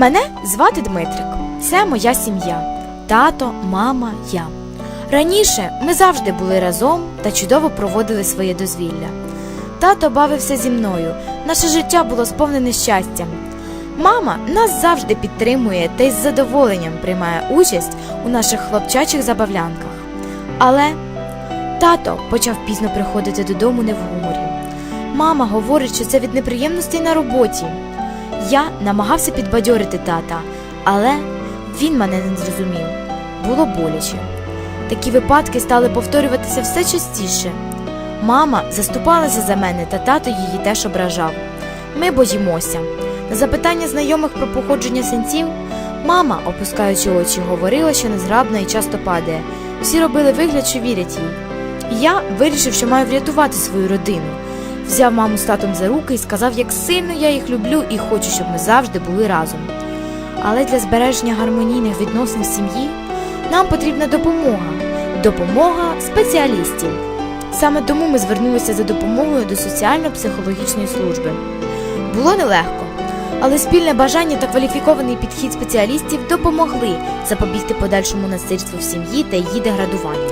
Мене звати Дмитрик. Це моя сім'я. Тато, мама, я. Раніше ми завжди були разом та чудово проводили своє дозвілля. Тато бавився зі мною, наше життя було сповнене щастям. Мама нас завжди підтримує та із задоволенням приймає участь у наших хлопчачих забавлянках. Але тато почав пізно приходити додому не в гуморі. Мама говорить, що це від неприємностей на роботі. Я намагався підбадьорити тата, але він мене не зрозумів. Було боляче. Такі випадки стали повторюватися все частіше. Мама заступалася за мене, та тато її теж ображав. Ми боїмося. На запитання знайомих про походження синців, мама, опускаючи очі, говорила, що незграбна і часто падає. Всі робили вигляд, що вірять їй. Я вирішив, що маю врятувати свою родину. Взяв маму з татом за руки і сказав, як сильно я їх люблю і хочу, щоб ми завжди були разом. Але для збереження гармонійних відносин в сім'ї нам потрібна допомога. Допомога спеціалістів. Саме тому ми звернулися за допомогою до соціально-психологічної служби. Було нелегко, але спільне бажання та кваліфікований підхід спеціалістів допомогли запобігти подальшому насильству в сім'ї та її деградуванню.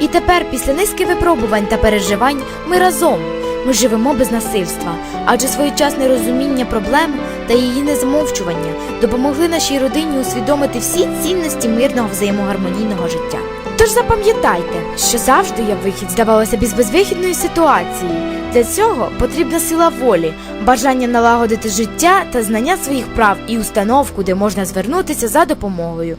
І тепер, після низки випробувань та переживань, ми разом. Ми живемо без насильства, адже своєчасне розуміння проблем та її незамовчування допомогли нашій родині усвідомити всі цінності мирного взаємогармонійного життя. Тож запам'ятайте, що завжди є вихід, здавалося б, безвихідної ситуації. Для цього потрібна сила волі, бажання налагодити життя та знання своїх прав і установ, куди можна звернутися за допомогою.